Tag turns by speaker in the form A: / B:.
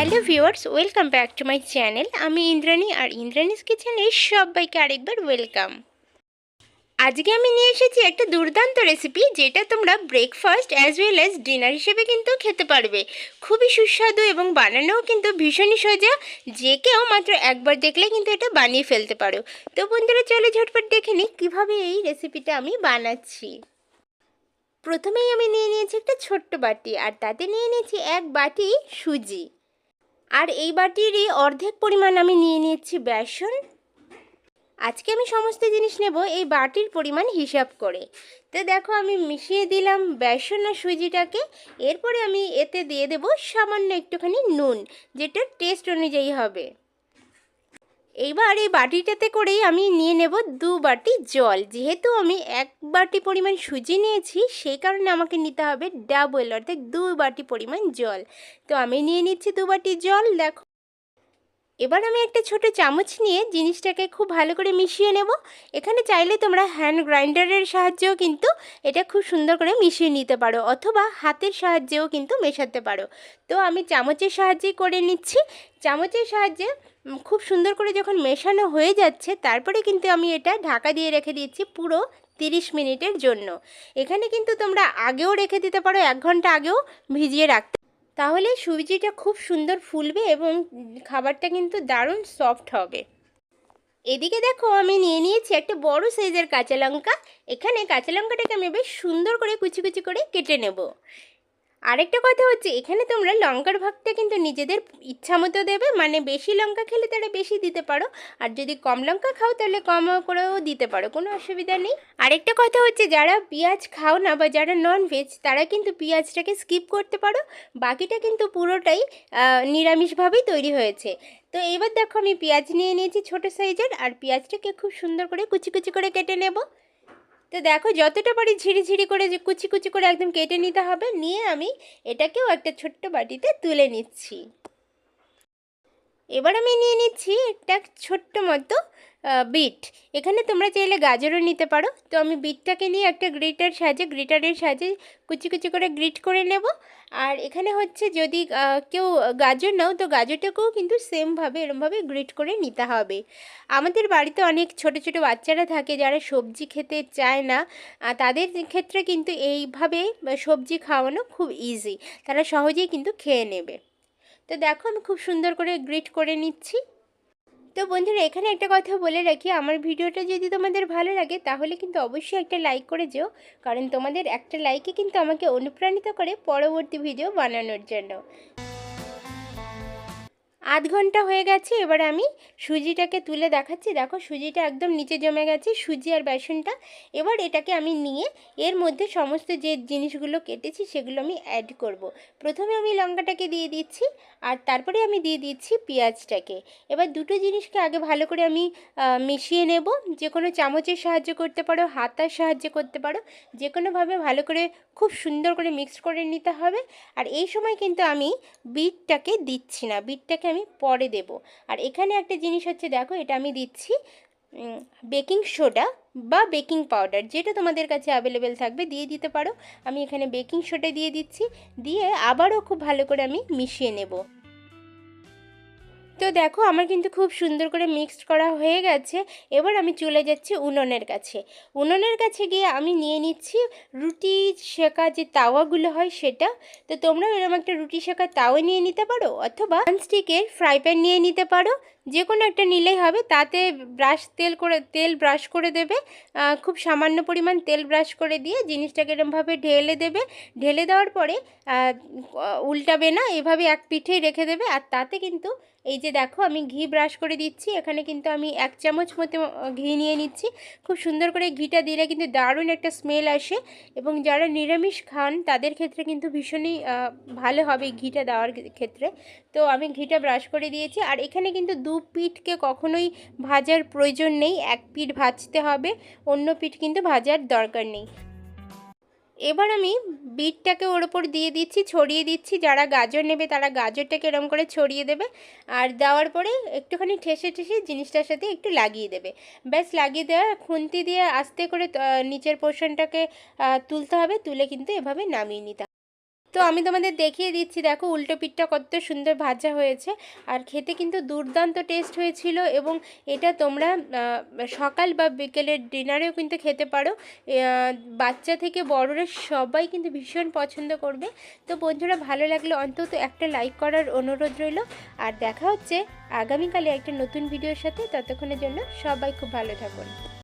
A: Hello viewers, welcome back to my channel. আমি ইন্দ্রাণী আর ইন্দ্রাণীস কিচেনে সবাইকে আরেকবার ওয়েলকাম। আজকে আমি নিয়ে এসেছি একটা দুর্দান্ত রেসিপি যেটা তোমরা breakfast as well as dinner হিসেবে কিন্তু খেতে পারবে। খুবই সুস্বাদু এবং বানানোও কিন্তু ভীষণই সোজা। যে কেউ মাত্র একবার দেখলে কিন্তু এটা বানিয়ে ফেলতে পারো। তো বন্ধুরা, চলো ঝটপট দেখে নিই কীভাবে এই রেসিপিটা আমি বানাচ্ছি। প্রথমেই আমি নিয়ে নিয়েছি একটা ছোট্ট বাটি আর তাতে নিয়ে নিয়েছি এক বাটি সুজি। আর এই বাটিরই অর্ধেক পরিমাণ আমি নিয়ে নিয়েছি বেসন। আজকে আমি সমস্ত জিনিস নেব এই বাটির পরিমাণ হিসাব করে। তো দেখো আমি মিশিয়ে দিলাম বেসন আর সুজিটাকে। এরপরে আমি এতে দিয়ে দেব সামান্য একটুখানি নুন, যেটা টেস্ট অনুযায়ী হবে। এইবার এই বাটিটাতে করেই আমি নিয়ে নেব দু বাটি জল। যেহেতু আমি এক বাটি পরিমাণ সুজি নিয়েছি, সেই কারণে আমাকে নিতে হবে ডাবল অর্থাৎ দু বাটি পরিমাণ জল। তো আমি নিয়ে নিচ্ছি দু বাটি জল, দেখো। এবার আমি একটা ছোট চামচ নিয়ে জিনিসটাকে খুব ভালো করে মিশিয়ে নেব। এখানে চাইলে তোমরা হ্যান্ড গ্রাইন্ডারের সাহায্যেও কিন্তু এটা খুব সুন্দর করে মিশিয়ে নিতে পারো, অথবা হাতের সাহায্যেও কিন্তু মেশাতে পারো। তো আমি চামচের সাহায্যেই করে নিচ্ছি। চামচের সাহায্যে খুব সুন্দর করে যখন মেশানো হয়ে যাচ্ছে, তারপরে কিন্তু আমি এটা ঢাকা দিয়ে রেখে দিচ্ছি পুরো তিরিশ মিনিটের জন্য। এখানে কিন্তু তোমরা আগেও রেখে দিতে পারো, এক ঘণ্টা আগেও ভিজিয়ে রাখতে। তাহলে সুজিটা খুব সুন্দর ফুলবে এবং খাবারটা কিন্তু দারুণ সফট হবে। এদিকে দেখো আমি নিয়ে নিয়েছি একটা বড় সাইজের কাঁচা লঙ্কা। এখানে কাঁচা লঙ্কাটাকে আমি বেশ সুন্দর করে কুচি কুচি করে কেটে নেব। আরেকটা কথা হচ্ছে, এখানে তোমরা লঙ্কার ভাগটা কিন্তু নিজেদের ইচ্ছা মতো দেবে মানে বেশি লঙ্কা খেলে তারা বেশি দিতে পারো, আর যদি কম লঙ্কা খাও তাহলে কম করেও দিতে পারো, কোনো অসুবিধা নেই। আরেকটা কথা হচ্ছে, যারা পেঁয়াজ খাও না বা যারা নন ভেজ তারা কিন্তু পেঁয়াজটাকে স্কিপ করতে পারো, বাকিটা কিন্তু পুরোটাই নিরামিষভাবেই তৈরি হয়েছে। তো এবার দেখো আমি পেঁয়াজ নিয়ে নিয়েছি ছোটো সাইজের আর পেঁয়াজটাকে খুব সুন্দর করে কুচি কুচি করে কেটে নেব। তো দেখো যতটা পারি ঝিরি ঝিরি করে যে কুচি কুচি করে একদম কেটে নিতে হবে। নিয়ে আমি এটাকেও একটা ছোট্ট বাটিতে তুলে নিচ্ছি। এবার আমি নিয়ে নিচ্ছি একটা ছোট্ট মতো বিট এখানে তোমরা চাইলে গাজরও নিতে পারো। তো আমি বিটটাকে নিয়ে একটা গ্রিটার সাহায্যে গ্রিটারের সাহায্যে কুচি কুচি করে গ্রিট করে নেব। আর এখানে হচ্ছে যদি কেউ গাজর নাও, তো গাজরটাকেও কিন্তু সেমভাবে এরমভাবে গ্রিট করে নিতে হবে। আমাদের বাড়িতে অনেক ছোট ছোট বাচ্চারা থাকে যারা সবজি খেতে চায় না। তাদের ক্ষেত্রে কিন্তু এইভাবে সবজি খাওয়ানো খুব ইজি তারা সহজেই কিন্তু খেয়ে নেবে। তো দেখো আমি খুব সুন্দর করে গ্রিট করে নিচ্ছি। তো বন্ধুরা, এখানে একটা কথা বলে রাখি। আমার ভিডিওটা যদি তোমাদের ভালো লাগে, তাহলে কিন্তু অবশ্যই একটা লাইক করে যেও। কারণ তোমাদের একটা লাইকে কিন্তু আমাকে অনুপ্রাণিত করে পরবর্তী ভিডিও বানানোর জন্য। আধ ঘণ্টা হয়ে গেছে, এবার আমি সুজিটাকে তুলে দেখাচ্ছি। দেখো, সুজিটা একদম নিচে জমে গেছে, সুজি আর বেসনটা। এবার এটাকে আমি নিয়ে এর মধ্যে সমস্ত যে জিনিসগুলো কেটেছি, সেগুলো আমি অ্যাড করব। প্রথমে আমি লঙ্কাটাকে দিয়ে দিচ্ছি, আর তারপরে আমি দিয়ে দিচ্ছি পেঁয়াজটাকে। এবার দুটো জিনিসকে আগে ভালো করে আমি মিশিয়ে নেব। যে কোনো চামচের সাহায্য করতে পারো, হাতার সাহায্য করতে পারো যে কোনোভাবে ভালো করে খুব সুন্দর করে মিক্স করে নিতে হবে। আর এই সময় কিন্তু আমি বিটটাকে দিচ্ছি না। বিটটাকে আমি পরে দেব। আর এখানে একটা জিনিস হচ্ছে, দেখো, এটা আমি দিচ্ছি বেকিং সোডা বা বেকিং পাউডার, যেটা তোমাদের কাছে অ্যাভেলেবেল থাকবে, দিয়ে দিতে পারো। আমি এখানে বেকিং সোডা দিয়ে দিচ্ছি, দিয়ে আবারও খুব ভালো করে আমি মিশিয়ে নেব। তো দেখো, আমার কিন্তু খুব সুন্দর করে মিক্সড করা হয়ে গেছে। এবার আমি চলে যাচ্ছি উনুনের কাছে। উনুনের কাছে গিয়ে আমি নিয়ে নিচ্ছি রুটি শেখা যে তাওয়াগুলো হয় সেটা। তো তোমরাও এরকম একটা রুটি শেখা তাওয়া নিয়ে নিতে পারো, অথবা ননস্টিকের ফ্রাই প্যান নিয়ে নিতে পারো। যে কোনো একটা নিলেই হবে, তাতে ব্রাশ তেল করে, তেল ব্রাশ করে দেবে। খুব সামান্য পরিমাণ তেল ব্রাশ করে দিয়ে জিনিসটাকে এরমভাবে ঢেলে দেবে। ঢেলে দেওয়ার পরে উল্টাবে না, এভাবে এক পিঠেই রেখে দেবে। আর তাতে কিন্তু এই যে দেখো, আমি ঘি ব্রাশ করে দিচ্ছি। এখানে কিন্তু আমি এক চামচ মতো ঘি নিয়ে নিচ্ছি। খুব সুন্দর করে ঘিটা দিলে কিন্তু দারুণ একটা স্মেল আসে এবং যারা নিরামিষ খান, তাদের ক্ষেত্রে কিন্তু ভীষণই ভালো হবে ঘিটা দেওয়ার ক্ষেত্রে। তো আমি ঘিটা ব্রাশ করে দিয়েছি। আর এখানে কিন্তু দু পিঠকে কখনোই ভাজার প্রয়োজন নেই। এক পিঠ ভাজতে হবে, অন্য পিঠ কিন্তু ভাজার দরকার নেই। এবার আমি বিটটাকে ওর ওপর দিয়ে দিচ্ছি, ছড়িয়ে দিচ্ছি। যারা গাজর নেবে তারা গাজরটাকে এরম করে ছড়িয়ে দেবে আর দেওয়ার পরে একটুখানি ঠেসে ঠেসে জিনিসটার সাথে একটু লাগিয়ে দেবে। ব্যাস, লাগিয়ে দেওয়া, খুন্তি দিয়ে আস্তে করে নিচের পোর্শনটাকে তুলতে হবে। তুলে কিন্তু এভাবে নামিয়ে নিতে তো আমি তোমাদের দেখিয়ে দিচ্ছি, দেখো উল্টো পিঠটা কত সুন্দর ভাজা হয়েছে আর খেতে কিন্তু দুর্দান্ত টেস্ট হয়েছিল এবং এটা তোমরা সকাল বা বিকেলের ডিনারেও কিন্তু খেতে পারো। বাচ্চা থেকে বড়রা সবাই কিন্তু ভীষণ পছন্দ করবে। তো বন্ধুরা, ভালো লাগলে অন্তত একটা লাইক করার অনুরোধ রইল। আর দেখা হচ্ছে আগামীকালে একটা নতুন ভিডিওর সাথে। ততক্ষণের জন্য সবাই খুব ভালো থাকুন।